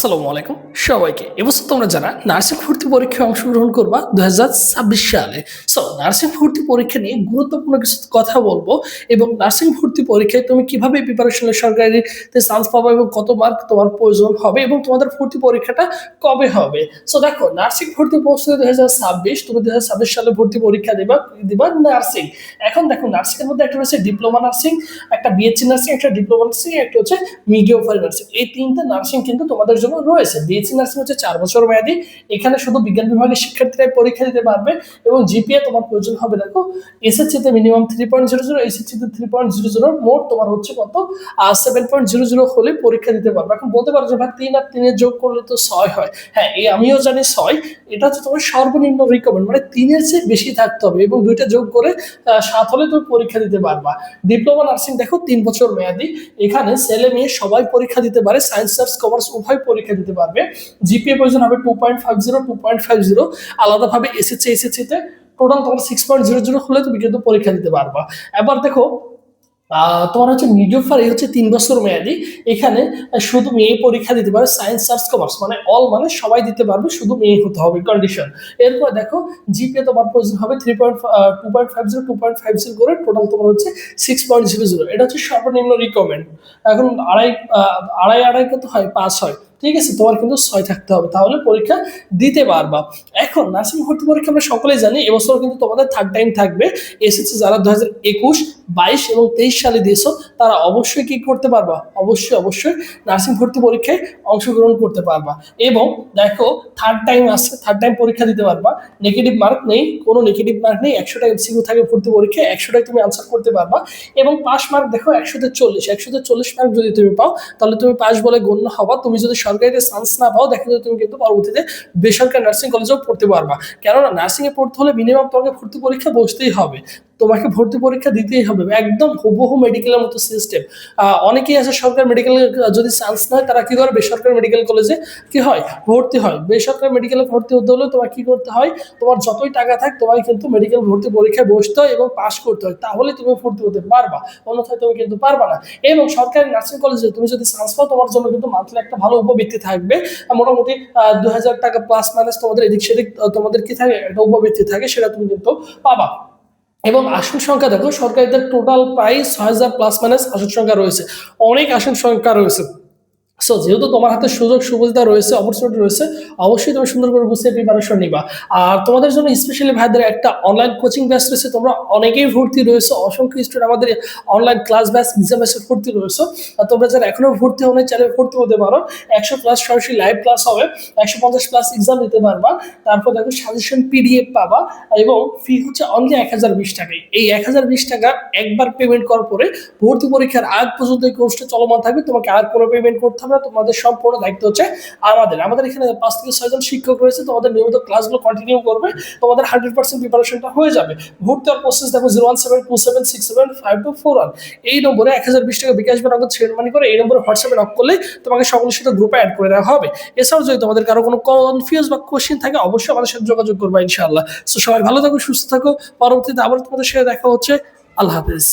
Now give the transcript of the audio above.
আসসালামু আলাইকুম সবাইকে। এবছর তোমরা যারা নার্সিং ভর্তি পরীক্ষায় অংশগ্রহণ করবা দু সালে। সো নার্সিং ভর্তি পরীক্ষা নিয়ে গুরুত্বপূর্ণ কিছু কথা বলব এবং নার্সিং ভর্তি পরীক্ষায় তুমি কীভাবে প্রিপারেশনের সরকারিতে চান্স পাবে এবং কত মার্ক তোমার প্রয়োজন হবে এবং তোমাদের ভর্তি পরীক্ষাটা কবে হবে? সো দেখো, নার্সিং ভর্তি প্রস্তুতি দু হাজার ছাব্বিশ, তুমি দু হাজার ছাব্বিশ সালে ভর্তি পরীক্ষা দিবা দিবা নার্সিং। এখন দেখো নার্সিং এর মধ্যে একটা রয়েছে ডিপ্লোমা নার্সিং, একটা বিএসসি নার্সিং, একটা ডিপ্লোমা নার্সিং, একটা হচ্ছে মিডিওফারি নার্সিং। এই তিনটা নার্সিং কিন্তু তোমাদের জন্য রয়েছে বিএসসি নার্সিং হচ্ছে চার বছর মেয়াদী, এখানে শুধু বিজ্ঞান বিভাগের শিক্ষার্থীরাই পরীক্ষা দিতে পারবে এবং জিপিএ তোমার প্রয়োজন হবে, দেখো এসএসসিতে minimum three point zero zero এসএসসিতে থ্রি পয়েন্ট জিরো জিরো মোট তোমার হচ্ছে কত? সেভেন পয়েন্ট জিরো জিরো হলে পরীক্ষা দিতে পারবে। এখন বলতে পারো যে ভাই, তিন আর তিনের যোগ করলে তো ছয় হয়। হ্যাঁ এই আমিও জানি ছয়, এটা হচ্ছে তোমার সর্বনিম্ন রিকমেন্ড মানে তিনের চেয়ে বেশি থাকতে হবে এবং দুইটা যোগ করে সাত হলে তুমি পরীক্ষা দিতে পারবা। ডিপ্লোমা নার্সিং দেখো, তিন বছর মেয়াদি, এখানে ছেলে মেয়ে সবাই পরীক্ষা দিতে পারে সায়েন্স আর্টস কমার্স উভয় দিতে পারবে। জিপিএ প্রয়োজন হবে two point five zero two point five zero আলাদাভাবে এসেছে এসেছিতে টোটাল তোমার সিক্স পয়েন্ট জিরো জিরো হলে তুমি কিন্তু পরীক্ষা দিতে পারবা। এবার দেখো তোমার হচ্ছে মিডিওফার এই হচ্ছে তিন বছর মেয়াদি। এখানে শুধু মেয়ে পরীক্ষা দিতে পারে সায়েন্স আর্টস কমার্স মানে অল মানে সবাই দিতে পারবে, শুধু মেয়ে হতে হবে কন্ডিশন এরপর দেখো জিপিএ তোমার প্রয়োজন হবে three point two point five zero two point five zero করে টোটাল তোমার হচ্ছে সিক্স পয়েন্ট জিরো জিরো এটা হচ্ছে সর্বনিম্ন রিকমেন্ড এখন আড়াই আড়াই আড়াই কত হয় পাস হয়। ঠিক আছে, তোমার কিন্তু ছয় থাকতে হবে। তাহলে পরীক্ষা দিতে পারবা। এখন নার্সিং ভর্তি পরীক্ষা আমরা সকলেই জানি এবছর কিন্তু তোমাদের থার্ড টাইম থাকবে। এসএসসি যারা দু হাজার একুশ, বাইশ এবং তেইশ সালে দিয়েছ, তারা অবশ্যই কি করতে পারবা? অবশ্যই অবশ্যই নার্সিং ভর্তি পরীক্ষায় অংশগ্রহণ করতে পারবা। এবং দেখো থার্ড টাইম আসছে থার্ড টাইম পরীক্ষা দিতে পারবা। নেগেটিভ মার্ক নেই, কোনো নেগেটিভ মার্ক নেই, একশোটা এমসিকিউ থাকে ভর্তি পরীক্ষায়, একশোটাই তুমি আনসার করতে পারবা। এবং পাস মার্ক দেখো, একশোতে চল্লিশ একশোতে চল্লিশ মার্ক যদি তুমি পাও, তাহলে তুমি পাস বলে গণ্য হবা। তুমি যদি সরকারিতে চান্স না পাও, দেখা যায় তুমি কিন্তু পরবর্তীতে বেসরকারি নার্সিং কলেজেও পড়তে পারবা। কেননা নার্সিংয়ে পড়তে হলে মিনিমাম তোমাকে ভর্তি পরীক্ষা বসতেই হবে। তোমাকে ভর্তি পরীক্ষা দিতেই হবে। একদম হুবহু মেডিকেলের মতো সিস্টেম অনেকেই আছে সরকারি মেডিকেল যদি চান্স নেয় তারা কি করে? বেসরকারি মেডিকেল কলেজে কি হয়? ভর্তি হয়। বেসরকারি মেডিকেলে ভর্তি হতে হলে তোমার কী করতে হয়? তোমার যতই টাকা থাক, তোমাকে কিন্তু মেডিকেল ভর্তি পরীক্ষায় বসতে হয় এবং পাস করতে হয়। তাহলে তুমি ভর্তি হতে পারবা। অন্যথায় তুমি কিন্তু পারবা না। এবং সরকারি নার্সিং কলেজে তুমি যদি চান্স পাও, তোমার জন্য কিন্তু মান্থলি একটা ভালো উপবৃত্তি থাকবে। মোটামুটি দু হাজার টাকা প্লাস মাইনাস তোমাদের এদিক সেদিক তোমাদের কি থাকে? একটা উপবৃত্তি থাকে, সেটা তুমি কিন্তু পাবা। এবং আসন সংখ্যা দেখো, সরকারিদের টোটাল প্রায় ছয় হাজার প্লাস মাইনাস আসন সংখ্যা রয়েছে। অনেক আসন সংখ্যা রয়েছে। সো যেহেতু তোমার হাতে সুযোগ সুবিধা রয়েছে অপরচুনিটি রয়েছে, অবশ্যই তুমি সুন্দর করে বুঝতে প্রিপারেশন নিবা। আর তোমাদের জন্য স্পেশালি ভাইদের একটা অনলাইন কোচিং ব্যাচ রয়েছে, তোমরা অনেকেই ভর্তি রয়েছে, অসংখ্য স্টুডেন্ট আমাদের অনলাইন ক্লাস ব্যাচ এক্সাম ব্যাচে ভর্তি রয়েছে। আর তোমরা যারা এখনও ভর্তি হলে চাইলে ভর্তি হতে পারো। একশো প্লাস সরাসরি লাইভ ক্লাস হবে, একশো পঞ্চাশ প্লাস এক্সাম দিতে পারবা। তারপর দেখো সাজেশন পিডিএফ পাবা এবং ফি হচ্ছে অনলি এক হাজার বিশ টাকায়। এই এক হাজার বিশ টাকা একবার পেমেন্ট করার পরে ভর্তি পরীক্ষার আগ পর্যন্ত এই কোর্সটা চলমান থাকবে, তোমাকে আর কোনো পেমেন্ট করতে হবে না তোমাদের সম্পূর্ণ দায়িত্ব হচ্ছে আমাদের। আমাদের এখানে পাঁচ থেকে ছয়জন শিক্ষক রয়েছে, তোমাদের নিয়মিত ক্লাসগুলো কন্টিনিউ করবে, তোমাদের হান্ড্রেড পার্সেন্ট প্রিপারেশনটা হয়ে যাবে। ভর্তি হওয়ার প্রসেস দেখো zero one seven two seven six seven five two four one এই নম্বরে এক হাজার বিশ টাকা বিকাশ বা নগদ মানি করে এই নম্বরে হোয়াটসঅ্যাপে নক করলে তোমাকে সকলের সাথে গ্রুপে অ্যাড করে দেওয়া হবে। এছাড়াও যদি তোমাদের কারও কোনো কনফিউজ বা কোশ্চেন থাকে, অবশ্যই আমাদের সাথে যোগাযোগ করবে ইনশাআল্লাহ। তো সবাই ভালো থাকো, সুস্থ থাকো। পরবর্তীতে আবার তোমাদের সাথে দেখা হচ্ছে। আল্লাহ হাফিজ।